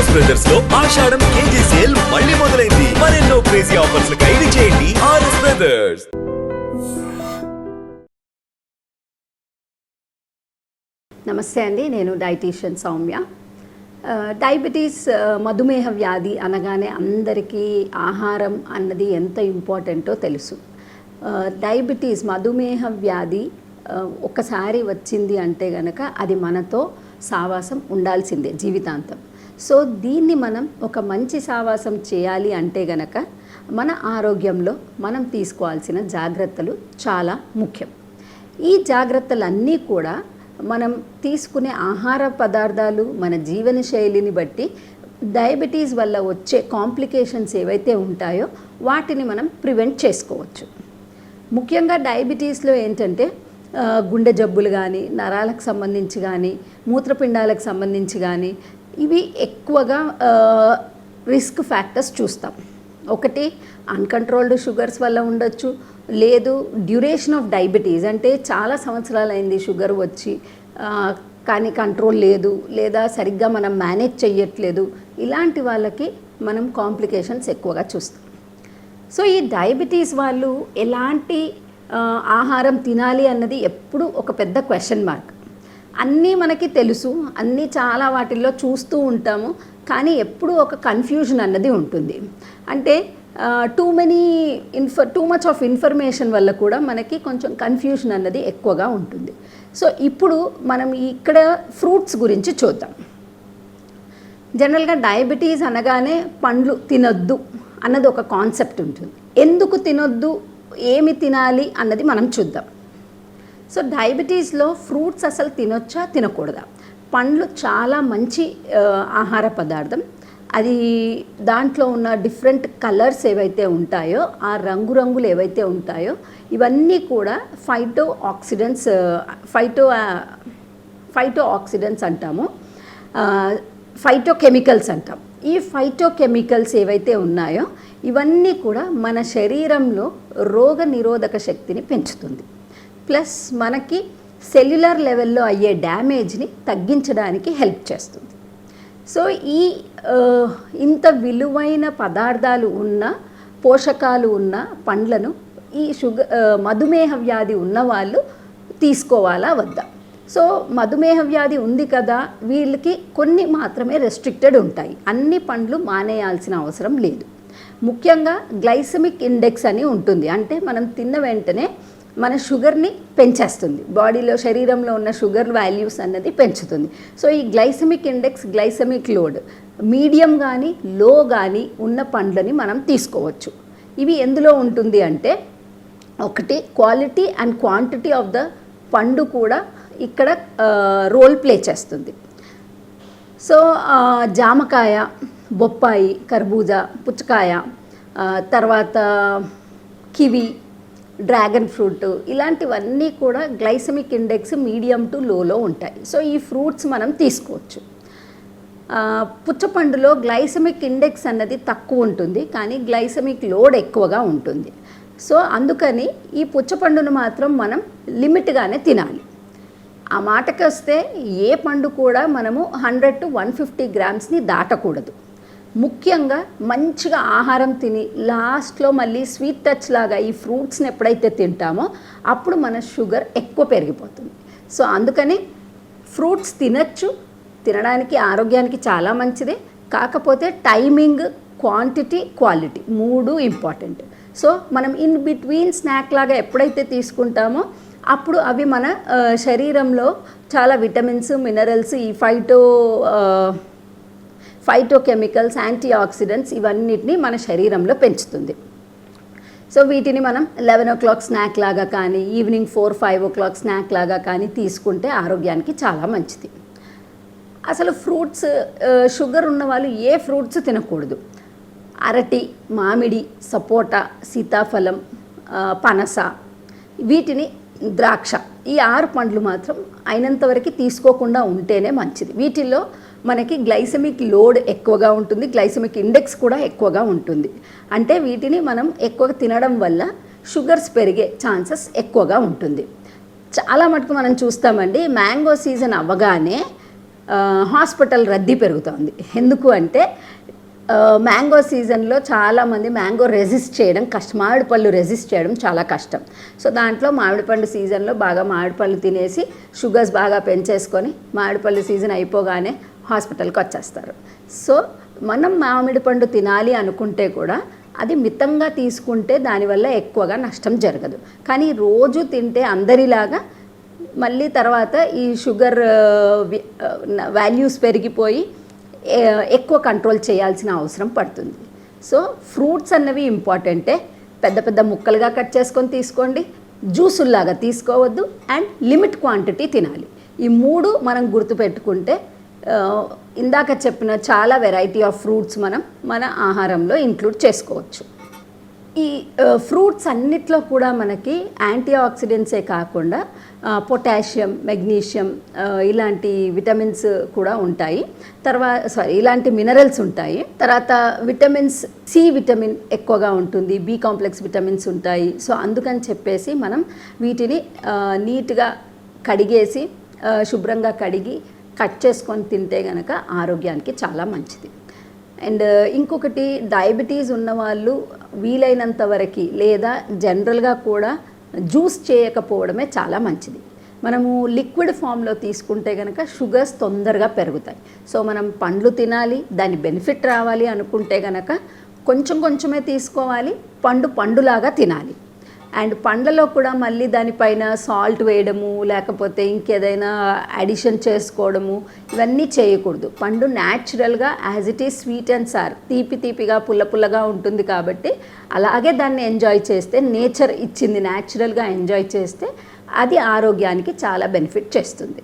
RS బ్రదర్స్లో Ashadam KG sale మళ్ళీ మొదలైంది. మరెన్నో క్రేజీ ఆఫర్స్ ఖైదు చేయండి ఆర్ఎస్ బ్రదర్స్ నమస్తే అండి నేను డైటీషియన్ సౌమ్య. డయాబెటీస్ మధుమేహ వ్యాధి అనగానే అందరికీ ఆహారం అన్నది ఎంత ఇంపార్టెంటో తెలుసు. డయాబెటీస్ మధుమేహ వ్యాధి ఆ, ఒక్కసారి వచ్చింది అంటే గనక అది మనతో సావాసం ఉండాల్సిందే జీవితాంతం. సో దీన్ని మనం ఒక మంచి సావాసం చేయాలి అంటే గనక మన ఆరోగ్యంలో మనం తీసుకోవాల్సిన జాగ్రత్తలు చాలా ముఖ్యం. ఈ జాగ్రత్తలన్నీ కూడా మనం తీసుకునే ఆహార పదార్థాలు మన జీవన శైలిని బట్టి డయాబెటీస్ వల్ల వచ్చే కాంప్లికేషన్స్ ఏవైతే ఉంటాయో వాటిని మనం ప్రివెంట్ చేసుకోవచ్చు. ముఖ్యంగా డయాబెటీస్లో ఏంటంటే గుండె జబ్బులు కానీ నరాలకు సంబంధించి కానీ మూత్రపిండాలకు సంబంధించి కానీ ఇవి ఎక్కువగా రిస్క్ ఫ్యాక్టర్స్ చూస్తాం. ఒకటి అన్కంట్రోల్డ్ షుగర్స్ వల్ల ఉండొచ్చు. లేదు డ్యూరేషన్ ఆఫ్ డయాబెటీస్ అంటే చాలా సంవత్సరాలు అయింది షుగర్ వచ్చి కానీ కంట్రోల్ లేదు లేదా సరిగ్గా మనం మేనేజ్ చేయట్లేదు ఇలాంటి వాళ్ళకి మనం కాంప్లికేషన్స్ ఎక్కువగా చూస్తాం. సో ఈ డయాబెటీస్ వాళ్ళు ఎలాంటి ఆహారం తినాలి అన్నది ఎప్పుడు ఒక పెద్ద క్వశ్చన్ మార్క్ అన్నీ మనకి తెలుసు అన్నీ చాలా వాటిల్లో చూస్తూ ఉంటాము కానీ ఎప్పుడు ఒక కన్ఫ్యూజన్ అన్నది ఉంటుంది. అంటే too many info too much of information వల్ల కూడా మనకి కొంచెం కన్ఫ్యూజన్ అన్నది ఎక్కువగా ఉంటుంది. సో ఇప్పుడు మనం ఇక్కడ ఫ్రూట్స్ గురించి చూద్దాం. జనరల్గా డయాబెటీస్ అనగానే పండ్లు తినొద్దు అన్నది ఒక కాన్సెప్ట్ ఉంటుంది. ఎందుకు తినొద్దు ఏమి తినాలి అన్నది మనం చూద్దాం. సో డయాబెటీస్లో ఫ్రూట్స్ అసలు తినొచ్చా తినకూడదా? పండ్లు చాలా మంచి ఆహార పదార్థం. అది దాంట్లో ఉన్న డిఫరెంట్ కలర్స్ ఏవైతే ఉంటాయో ఆ రంగురంగులు ఏవైతే ఉంటాయో ఇవన్నీ కూడా phyto oxidants phyto phyto oxidants అంటాము. ఫైటో కెమికల్స్ అంటాం. ఈ ఫైటో కెమికల్స్ ఏవైతే ఉన్నాయో ఇవన్నీ కూడా మన శరీరంలో రోగ నిరోధక శక్తిని పెంచుతుంది. ప్లస్ మనకి సెల్యులర్ లెవెల్లో అయ్యే డ్యామేజ్ని తగ్గించడానికి హెల్ప్ చేస్తుంది. సో ఈ ఇంత విలువైన పదార్థాలు ఉన్న పోషకాలు ఉన్న పండ్లను ఈ షుగర్ మధుమేహ వ్యాధి ఉన్నవాళ్ళు తీసుకోవాలా వద్దా? సో మధుమేహ వ్యాధి ఉంది కదా వీళ్ళకి కొన్ని మాత్రమే రెస్ట్రిక్టెడ్ ఉంటాయి. అన్ని పండ్లు మానేయాల్సిన అవసరం లేదు. ముఖ్యంగా గ్లైసమిక్ ఇండెక్స్ అని ఉంటుంది. అంటే మనం తిన్న వెంటనే మన షుగర్ని పెంచేస్తుంది. బాడీలో శరీరంలో ఉన్న షుగర్ వాల్యూస్ అన్నది పెంచుతుంది. సో ఈ glycemic index glycemic load medium కానీ లో కానీ ఉన్న పండ్లని మనం తీసుకోవచ్చు. ఇవి ఎందులో ఉంటుంది అంటే ఒకటి quality and quantity of the పండు కూడా ఇక్కడ రోల్ ప్లే చేస్తుంది. సో జామకాయ బొప్పాయి కర్బూజా పుచ్చకాయ తర్వాత కివి డ్రాగన్ ఫ్రూట్ ఇలాంటివన్నీ కూడా గ్లైసమిక్ ఇండెక్స్ మీడియం టు లోలో ఉంటాయి. సో ఈ ఫ్రూట్స్ మనం తీసుకోవచ్చు. పుచ్చపండులో గ్లైసమిక్ ఇండెక్స్ అన్నది తక్కువ ఉంటుంది కానీ గ్లైసమిక్ లోడ్ ఎక్కువగా ఉంటుంది. సో అందుకని ఈ పుచ్చపండును మాత్రం మనం లిమిట్గానే తినాలి. ఆ మాటకి వస్తే ఏ పండు కూడా మనము హండ్రెడ్ టు వన్ ఫిఫ్టీ గ్రామ్స్ని దాటకూడదు. ముఖ్యంగా మంచిగా ఆహారం తిని లాస్ట్లో మళ్ళీ స్వీట్ టచ్ లాగా ఈ ఫ్రూట్స్ని ఎప్పుడైతే తింటామో అప్పుడు మన షుగర్ ఎక్కువ పెరిగిపోతుంది. సో అందుకని ఫ్రూట్స్ తినచ్చు తినడానికి ఆరోగ్యానికి చాలా మంచిదే. కాకపోతే టైమింగ్ క్వాంటిటీ క్వాలిటీ మూడు ఇంపార్టెంట్ సో మనం ఇన్ బిట్వీన్ స్నాక్ లాగా ఎప్పుడైతే తీసుకుంటామో అప్పుడు అవి మన శరీరంలో చాలా విటమిన్స్ మినరల్స్ ఈ ఫైటో ఫైటోకెమికల్స్ యాంటీ ఆక్సిడెంట్స్ ఇవన్నిటిని మన శరీరంలో పెంచుతుంది. సో వీటిని మనం లెవెన్ ఓ క్లాక్ స్నాక్ లాగా కానీ evening four five o'clock snack లాగా కానీ తీసుకుంటే ఆరోగ్యానికి చాలా మంచిది. అసలు ఫ్రూట్స్ షుగర్ ఉన్న వాళ్ళు ఏ ఫ్రూట్స్ తినకూడదు. అరటి మామిడి సపోటా సీతాఫలం పనస వీటిని ద్రాక్ష ఈ ఆరు పండ్లు మాత్రం అయినంతవరకు తీసుకోకుండా ఉంటేనే మంచిది. వీటిల్లో మనకి గ్లైసమిక్ లోడ్ ఎక్కువగా ఉంటుంది గ్లైసమిక్ ఇండెక్స్ కూడా ఎక్కువగా ఉంటుంది. అంటే వీటిని మనం ఎక్కువగా తినడం వల్ల షుగర్స్ పెరిగే ఛాన్సెస్ ఎక్కువగా ఉంటుంది. చాలా మటుకు మనం చూస్తామండి మ్యాంగో సీజన్ అవ్వగానే హాస్పిటల్ రద్దీ పెరుగుతోంది. ఎందుకు అంటే మ్యాంగో సీజన్లో చాలామంది మ్యాంగో రెసిస్ట్ చేయడం కష్టం మామిడి పళ్ళు రెసిస్ట్ చేయడం చాలా కష్టం. సో దాంట్లో మామిడి పండు సీజన్లో బాగా మామిడి పళ్ళు తినేసి షుగర్స్ బాగా పెంచేసుకొని మామిడి పళ్ళు సీజన్ అయిపోగానే హాస్పిటల్కి వచ్చేస్తారు. సో మనం మామిడి పండు తినాలి అనుకుంటే కూడా అది మితంగా తీసుకుంటే దానివల్ల ఎక్కువగా నష్టం జరగదు. కానీ రోజు తింటే అందరిలాగా మళ్ళీ తర్వాత ఈ షుగర్ వాల్యూస్ పెరిగిపోయి ఎక్కువ కంట్రోల్ చేయాల్సిన అవసరం పడుతుంది. సో ఫ్రూట్స్ అన్నవి ఇంపార్టెంటే. పెద్ద పెద్ద ముక్కలుగా కట్ చేసుకొని తీసుకోండి. జ్యూసుల్లాగా తీసుకోవద్దు. అండ్ లిమిట్ క్వాంటిటీ తినాలి. ఈ మూడు మనం గుర్తుపెట్టుకుంటే ఇందాక చెప్పిన చాలా వెరైటీ ఆఫ్ ఫ్రూట్స్ మనం మన ఆహారంలో ఇంక్లూడ్ చేసుకోవచ్చు. ఈ ఫ్రూట్స్ అన్నిట్లో కూడా మనకి యాంటీ ఆక్సిడెంట్సే కాకుండా పొటాషియం మెగ్నీషియం ఇలాంటి విటమిన్స్ కూడా ఉంటాయి. తర్వాత సారీ ఇలాంటి మినరల్స్ ఉంటాయి. తర్వాత విటమిన్స్ సి విటమిన్ ఎక్కువగా ఉంటుంది బి కాంప్లెక్స్ విటమిన్స్ ఉంటాయి. సో అందుకని చెప్పేసి మనం వీటిని నీట్గా కడిగేసి శుభ్రంగా కడిగి కట్ చేసుకొని తింటే కనుక ఆరోగ్యానికి చాలా మంచిది. అండ్ ఇంకొకటి డయాబెటీస్ ఉన్నవాళ్ళు వీలైనంత వరకు లేదా జనరల్గా కూడా జ్యూస్ చేయకపోవడమే చాలా మంచిది. మనము లిక్విడ్ ఫామ్లో తీసుకుంటే కనుక షుగర్స్ తొందరగా పెరుగుతాయి. సో మనం పండ్లు తినాలి దాని బెనిఫిట్ రావాలి అనుకుంటే కనుక కొంచెం కొంచెమే తీసుకోవాలి పండు పండులాగా తినాలి. అండ్ పండ్లలో కూడా మళ్ళీ దానిపైన సాల్ట్ వేయడము లేకపోతే ఇంకేదైనా అడిషన్ చేసుకోవడము ఇవన్నీ చేయకూడదు. పండు న్యాచురల్గా as it is sweet and sir తీపి తీపిగా పుల్ల పుల్లగా ఉంటుంది కాబట్టి అలాగే దాన్ని ఎంజాయ్ చేస్తే నేచర్ ఇచ్చింది న్యాచురల్గా ఎంజాయ్ చేస్తే అది ఆరోగ్యానికి చాలా బెనిఫిట్ చేస్తుంది.